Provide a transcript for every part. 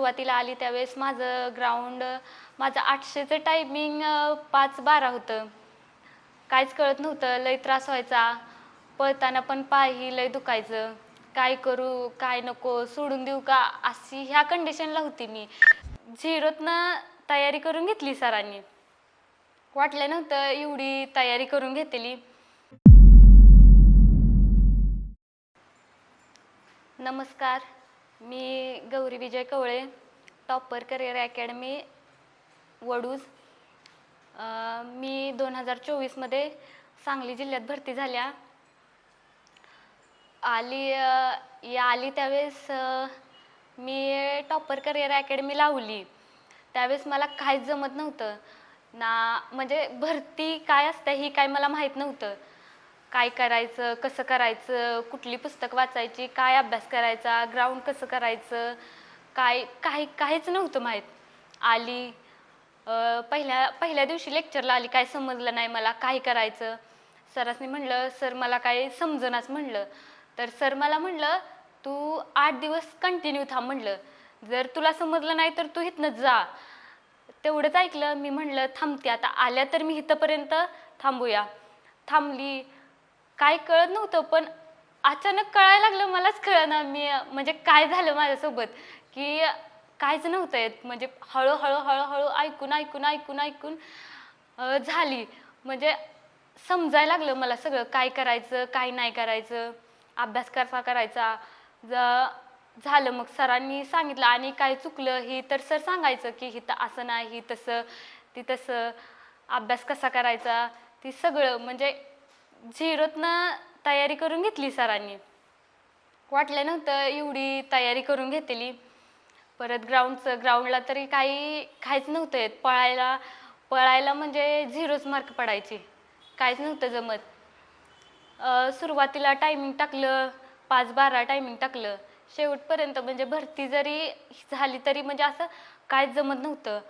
सुरुवातीला आली त्यावेळेस माझं ग्राउंड माझं आठशेचं टायमिंग पाच बारा होतं. काहीच कळत नव्हतं लय त्रास व्हायचा. पळताना पण पायही लय दुखायचं. काय करू काय नको सोडून देऊ का? अशी ह्या कंडिशनला होती मी. झिरोतनं तयारी करून घेतली सरांनी. वाटलं नव्हतं एवढी तयारी करून घेतली. नमस्कार. मी Gauri Vijay Kavale topper career academy Vaduj. मी दोन हजार चोवीसमध्ये सांगली जिल्ह्यात भरती झाल्या. आली या आली त्यावेळेस मी टॉपर करिअर अकॅडमी लावली. त्यावेळेस मला काहीच जमत नव्हतं. ना म्हणजे भरती काय असते ही काय मला माहीत नव्हतं. काय करायचं कसं करायचं कुठली पुस्तक वाचायची काय अभ्यास करायचा ग्राउंड कसं करायचं काय काही काहीच नव्हतं माहीत. आली पहिल्या पहिल्या दिवशी लेक्चरला आली काय समजलं नाही मला काय करायचं. सरासनी म्हणलं सर मला काय समजनाच म्हणलं. तर सर मला म्हणलं तू आठ दिवस कंटिन्यू थांब म्हणलं. जर तुला समजलं नाही तर तू इथनं जा. तेवढंच ऐकलं मी म्हणलं थांबते आता आल्या तर मी इथंपर्यंत थांबूया. थांबली काय कळत नव्हतं पण अचानक कळायला लागलं मलाच कळना मी म्हणजे काय झालं माझ्यासोबत की कायच नव्हतं येत. म्हणजे हळूहळू हळूहळू ऐकून ऐकून ऐकून ऐकून झाली. म्हणजे समजायला लागलं मला सगळं काय करायचं काय नाही करायचं अभ्यास कसा करायचा. ज झालं मग सरांनी सांगितलं आणि काय चुकलं ही तर सर सांगायचं की हिथं असं नाही ही तसं ती तसं अभ्यास कसा करायचा ती सगळं. म्हणजे झिरोतनं तयारी करून घेतली सरांनी. वाटलं नव्हतं एवढी तयारी करून घेतली. परत ग्राउंडचं ग्राउंडला तरी काही काहीच नव्हतं येत. पळायला पळायला म्हणजे झिरोच मार्क पडायचे. काहीच नव्हतं जमत. सुरुवातीला टायमिंग टाकलं पाच बारा टायमिंग टाकलं. शेवटपर्यंत म्हणजे भरती जरी झाली तरी म्हणजे असं काहीच जमत नव्हतं.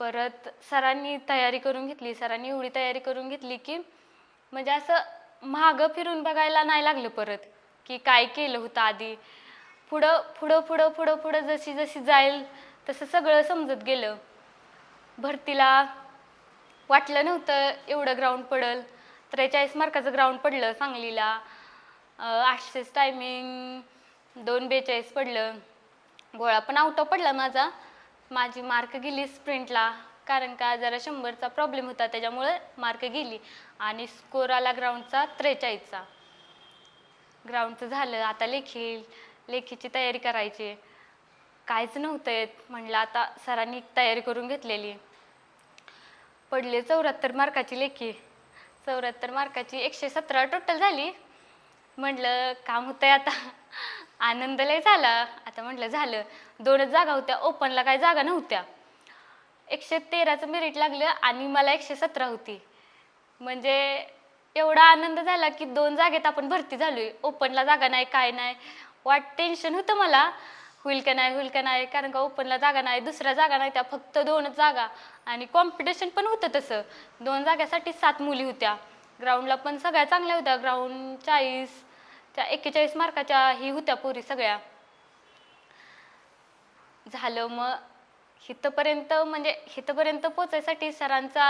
परत सरांनी तयारी करून घेतली. सरांनी एवढी तयारी करून घेतली की म्हणजे असं मागं फिरून बघायला नाही लागलं परत की काय केलं होतं आधी. पुढं पुढं पुढं पुढं पुढं जशी जशी जाईल तसं सगळं समजत गेलं. भरतीला वाटलं नव्हतं एवढं ग्राउंड पडल त्रेचाळीस मार्काचं ग्राउंड पडलं सांगलीला. आठशेच टायमिंग दोन बेचाळीस पडलं. गोळा पण आउट ऑफ पडला माझा. माझी मार्क गेली स्प्रिंटला कारण का जरा शंभरचा प्रॉब्लेम होता त्याच्यामुळं मार्क गेली. आणि स्कोर आला ग्राउंडचा त्रेचाळीसचा. ग्राउंडचं झालं आता लेखी लेखीची तयारी करायची. काहीच नव्हतं येत म्हणलं आता सरांनी तयारी करून घेतलेली. पडले चौऱ्याहत्तर मार्काची लेखी. चौऱ्याहत्तर मार्काची एकशे सतरा टोटल झाली. म्हटलं काम होतंय आता. आनंद लय झाला. आता म्हटलं झालं. दोनच जागा होत्या ओपनला काय जागा नव्हत्या. एकशे तेराचं मेरिट लागलं आणि मला एकशे सतरा होती. म्हणजे एवढा आनंद झाला की दोन जागेत आपण भरती झालो आहे ओपनला जागा नाही काय नाही. वाट टेन्शन होतं मला. होईल का नाही होईल का नाही. कारण का ओपनला जागा नाही दुसऱ्या जागा नाही त्या फक्त दोनच जागा. आणि कॉम्पिटिशन पण होतं तसं. दोन जाग्यासाठी सात मुली होत्या. ग्राउंडला पण सगळ्या चांगल्या होत्या. ग्राउंड चाळीस त्या एक्केचाळीस मार्काच्या ही होत्या पोरी सगळ्या. झालं मग हिथपर्यंत म्हणजे इथंपर्यंत पोचायसाठी सरांचा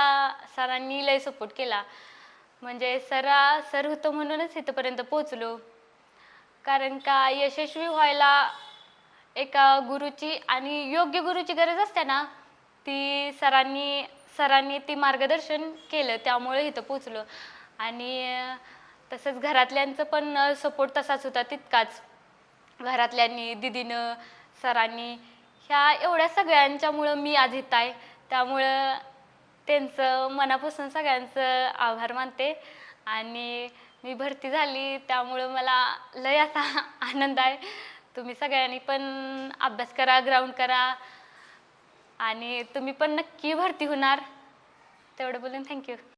सरांनी लय सपोर्ट केला. म्हणजे सरा सर होतं म्हणूनच इथपर्यंत पोचलो. कारण का यशस्वी व्हायला एका गुरुची आणि योग्य गुरुची गरज असते ना ती सरांनी सरांनी ती मार्गदर्शन केलं त्यामुळे इथं पोचलो. आणि तसंच घरातल्यांचं पण सपोर्ट तसाच होता तितकाच. घरातल्यांनी दिदीनं सरांनी ह्या एवढ्या सगळ्यांच्यामुळं मी आज इथं आहे. त्यामुळं त्यांचं मनापासून सगळ्यांचं आभार मानते. आणि मी भरती झाली त्यामुळं मला लय असा आनंद आहे. तुम्ही सगळ्यांनी पण अभ्यास करा ग्राउंड करा. आणि तुम्ही पण नक्की भरती होणार. तेवढं बोलून थँक्यू.